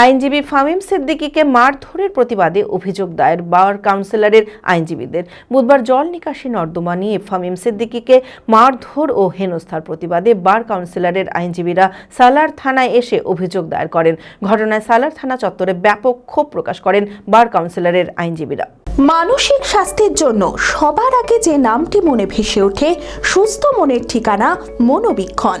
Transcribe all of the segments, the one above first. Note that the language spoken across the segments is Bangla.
আইনজীবী ফামিম সিদ্দিকীকে মারধরের প্রতিবাদে অভিযোগ দায়ের বার কাউন্সিলরের আইনজীবীদের। বুধবার জল নিকাশি নর্দমা নিয়ে ফামিম সিদ্দিকীকে মারধর ও হেনস্থার প্রতিবাদে বার কাউন্সিলরের আইনজীবীরা সালার থানায় এসে অভিযোগ দায়ের করেন। ঘটনায় সালার থানা চত্বরে ব্যাপক ক্ষোভ প্রকাশ করেন বার কাউন্সিলরের আইনজীবীরা। মানসিক স্বাস্থ্যের জন্য সবার আগে যে নামটি মনে ভেসে ওঠে, সুস্থ মনের ঠিকানা মনোবীক্ষণ।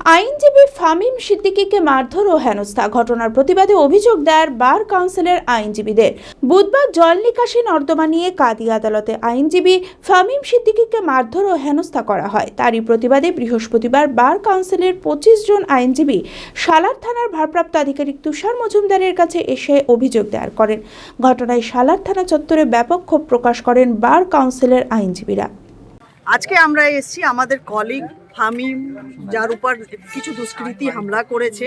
আইনজীবী ফামিম সিদ্দিকীকে মারধর ও হেনস্থা। ঘটনার প্রতিবাদে অভিযোগ দায়ের বার কাউন্সিলের আইনজীবীদের। বুধবার জল নিকাশি নর্দমা নিয়ে কাদি আদালতে আইনজীবী ফামিম সিদ্দিকীকে মারধর ও হেনস্থা করা হয়। তারই প্রতিবাদে বৃহস্পতিবার বার কাউন্সিলের পঁচিশ জন আইনজীবী সালার থানার ভারপ্রাপ্ত আধিকারিক তুষার মজুমদারের কাছে এসে অভিযোগ দায়ের করেন। ঘটনায় সালার থানা চত্বরে ব্যাপক ক্ষোভ প্রকাশ করেন বার কাউন্সিলের আইনজীবীরা। আজকে আমরা এসেছি আমাদের কলিগ হামিম যার উপর কিছু দুষ্কৃতী হামলা করেছে।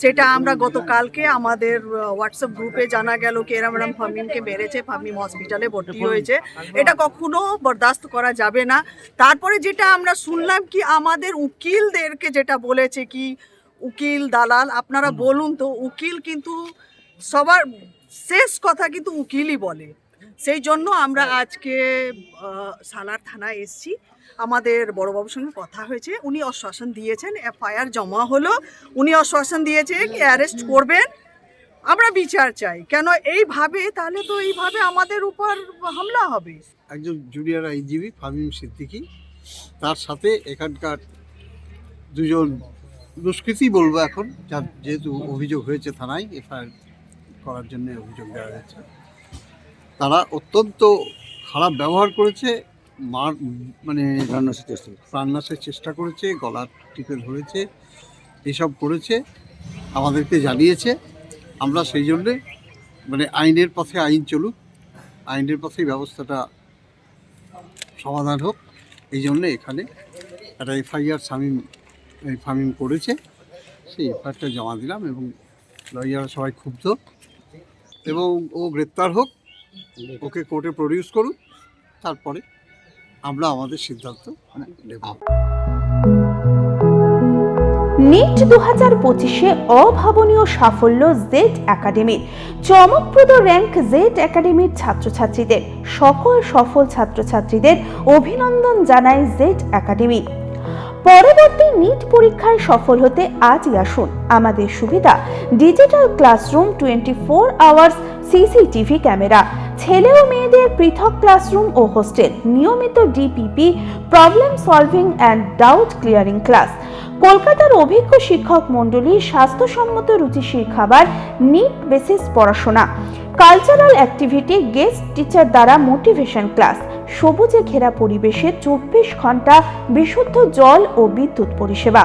সেটা আমরা গতকালকে আমাদের হোয়াটসঅ্যাপ গ্রুপে জানা গেল কি এরম এরম ফামিমকে মেরেছে ফামিম হসপিটালে ভর্তি হয়েছে। এটা কখনো বরদাস্ত করা যাবে না। তারপরে যেটা আমরা শুনলাম কি আমাদের উকিলদেরকে যেটা বলেছে কি উকিল দালাল আপনারা বলুন তো উকিল কিন্তু সবার শেষ কথা কিন্তু উকিলই বলে। সেই জন্য আমরা আজকে সালার থানায় এসেছি। আমাদের বড়বাবুর সঙ্গে কথা হয়েছে। উনি আশ্বাসন দিয়েছেন, এফআইআর জমা হলো। উনি আশ্বাসন দিয়েছে কি অ্যারেস্ট করবেন। আমরা বিচার চাই। কেন এইভাবে, তাহলে তো এইভাবে আমাদের উপর হামলা হবে। একজন জুনিয়র আইনজীবী, ফামিম সিদ্দিকী, তার সাথে এখানকার দুজন দুষ্কৃতী বলব এখন যেহেতু অভিযোগ হয়েছে থানায়, এফআইআর করার জন্য অভিযোগ দেওয়া হয়েছে। তারা অত্যন্ত খারাপ ব্যবহার করেছে মার মানে প্রাণনাশের চেষ্টা করেছে। গলা টিপে ধরেছে এসব করেছে আমাদেরকে জানিয়েছে। আমরা সেই জন্যে মানে আইনের পথে আইন চলুক আইনের পথে ব্যবস্থাটা সমাধান হোক এই জন্যে এখানে একটা এফআইআর সামিম এই ফামিম করেছে। সেই এফআইআরটা জমা দিলাম এবং লয়াররা সবাই ক্ষুব্ধ এবং ও গ্রেপ্তার হোক। ওকে কোর্টে প্রডিউস করুক তারপরে আমরা আমাদের সিদ্ধান্ত নেব। নিট দু হাজার পঁচিশে অভাবনীয় সাফল্য জেড একাডেমির চমকপ্রদ র্যাঙ্ক জেড একাডেমির ছাত্রছাত্রীদের, সকল সফল ছাত্রছাত্রীদের অভিনন্দন জানায় জেড একাডেমি পরবর্তী নিট পরীক্ষায় সফল হতে আজই আসুন। আমাদের সুবিধা digital classroom twenty four hours CCTV camera ছেলে ও মেয়েদের পৃথক ক্লাসরুম ও হোস্টেল, নিয়মিত DPP problem solving and doubt clearing class কলকাতার অভিজ্ঞ শিক্ষক মণ্ডলী স্বাস্থ্যসম্মত রুচিশীল খাবার নিট বেসিস পড়াশোনা। কালচারাল অ্যাক্টিভিটি গেস্ট টিচার দ্বারা মোটিভেশন ক্লাস সবুজে ঘেরা পরিবেশে চব্বিশ ঘণ্টা বিশুদ্ধ জল ও বিদ্যুৎ পরিষেবা।